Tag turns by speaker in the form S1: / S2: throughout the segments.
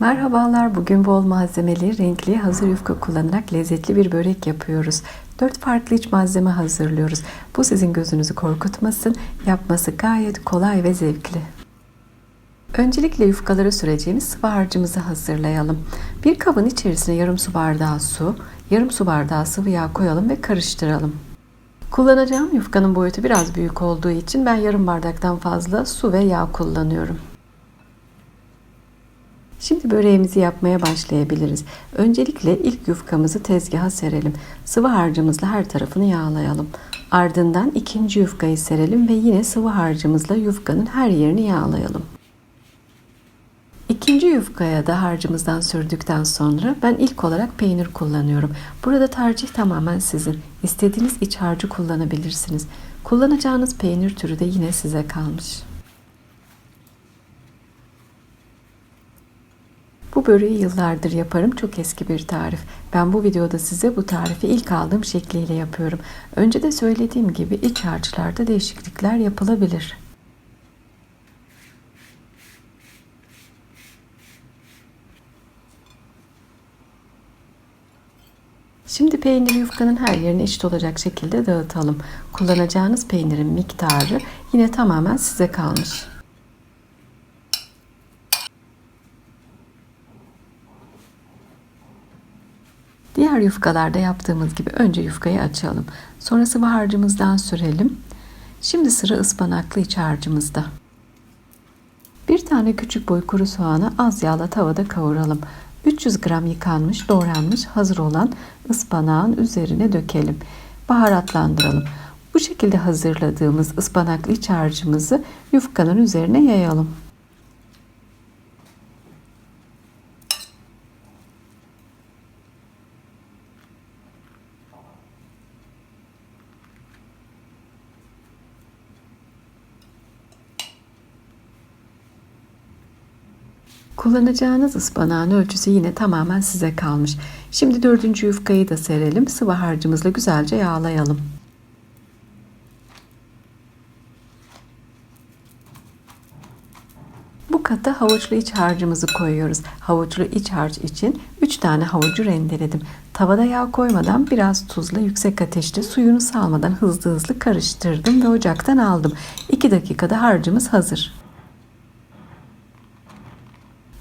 S1: Merhabalar, bugün bol malzemeli, renkli, hazır yufka kullanarak lezzetli bir börek yapıyoruz. 4 farklı iç malzeme hazırlıyoruz. Bu sizin gözünüzü korkutmasın, yapması gayet kolay ve zevkli. Öncelikle yufkaları süreceğimiz sıvı harcımızı hazırlayalım. Bir kabın içerisine yarım su bardağı su, yarım su bardağı sıvı yağ koyalım ve karıştıralım. Kullanacağım yufkanın boyutu biraz büyük olduğu için ben yarım bardaktan fazla su ve yağ kullanıyorum. Şimdi böreğimizi yapmaya başlayabiliriz. Öncelikle ilk yufkamızı tezgaha serelim. Sıvı harcımızla her tarafını yağlayalım. Ardından ikinci yufkayı serelim ve yine sıvı harcımızla yufkanın her yerini yağlayalım. İkinci yufkaya da harcımızdan sürdükten sonra ben ilk olarak peynir kullanıyorum. Burada tercih tamamen sizin. İstediğiniz iç harcı kullanabilirsiniz. Kullanacağınız peynir türü de yine size kalmış. Bu böreği yıllardır yaparım. Çok eski bir tarif. Ben bu videoda size bu tarifi ilk aldığım şekliyle yapıyorum. Önce de söylediğim gibi iç harçlarda değişiklikler yapılabilir. Şimdi peyniri yufkanın her yerine eşit olacak şekilde dağıtalım. Kullanacağınız peynirin miktarı yine tamamen size kalmış. Diğer yufkalarda yaptığımız gibi önce yufkayı açalım. Sonra sıvı harcımızdan sürelim. Şimdi sıra ıspanaklı iç harcımızda. Bir tane küçük boy kuru soğanı az yağla tavada kavuralım. 300 gram yıkanmış, doğranmış, hazır olan ıspanağın üzerine dökelim. Baharatlandıralım. Bu şekilde hazırladığımız ıspanaklı iç harcımızı yufkanın üzerine yayalım. Kullanacağınız ıspanağın ölçüsü yine tamamen size kalmış. Şimdi dördüncü yufkayı da serelim. Sıvı harcımızla güzelce yağlayalım. Bu kata havuçlu iç harcımızı koyuyoruz. Havuçlu iç harç için 3 tane havucu rendeledim. Tavada yağ koymadan biraz tuzla yüksek ateşte suyunu salmadan hızlı hızlı karıştırdım ve ocaktan aldım. 2 dakikada harcımız hazır.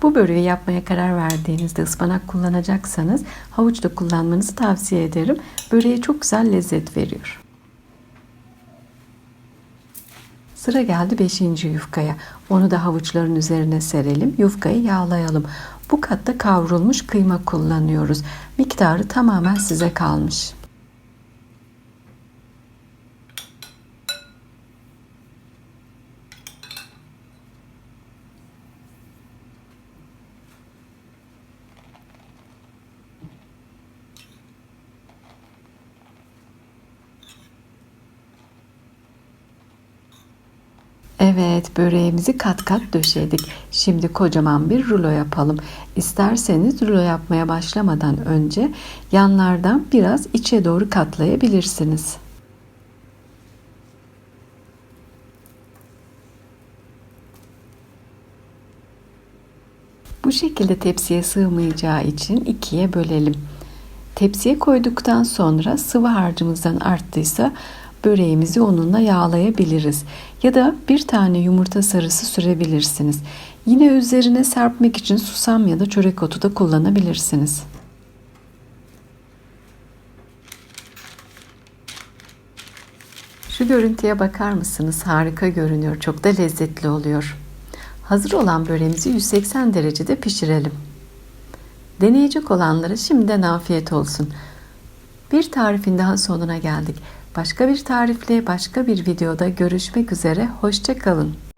S1: Bu böreği yapmaya karar verdiğinizde ıspanak kullanacaksanız havuç da kullanmanızı tavsiye ederim. Böreğe çok güzel lezzet veriyor. Sıra geldi 5. yufkaya. Onu da havuçların üzerine serelim. Yufkayı yağlayalım. Bu katta kavrulmuş kıyma kullanıyoruz. Miktarı tamamen size kalmış. Evet, böreğimizi kat kat döşedik. Şimdi kocaman bir rulo yapalım. İsterseniz rulo yapmaya başlamadan önce yanlardan biraz içe doğru katlayabilirsiniz. Bu şekilde tepsiye sığmayacağı için ikiye bölelim. Tepsiye koyduktan sonra sıvı harcımızdan arttıysa böreğimizi onunla yağlayabiliriz. Ya da bir tane yumurta sarısı sürebilirsiniz. Yine üzerine serpmek için susam ya da çörek otu da kullanabilirsiniz. Şu görüntüye bakar mısınız? Harika görünüyor. Çok da lezzetli oluyor. Hazır olan böreğimizi 180 derecede pişirelim. Deneyecek olanlara şimdiden afiyet olsun. Bir tarifin daha sonuna geldik. Başka bir tarifle, başka bir videoda görüşmek üzere. Hoşçakalın.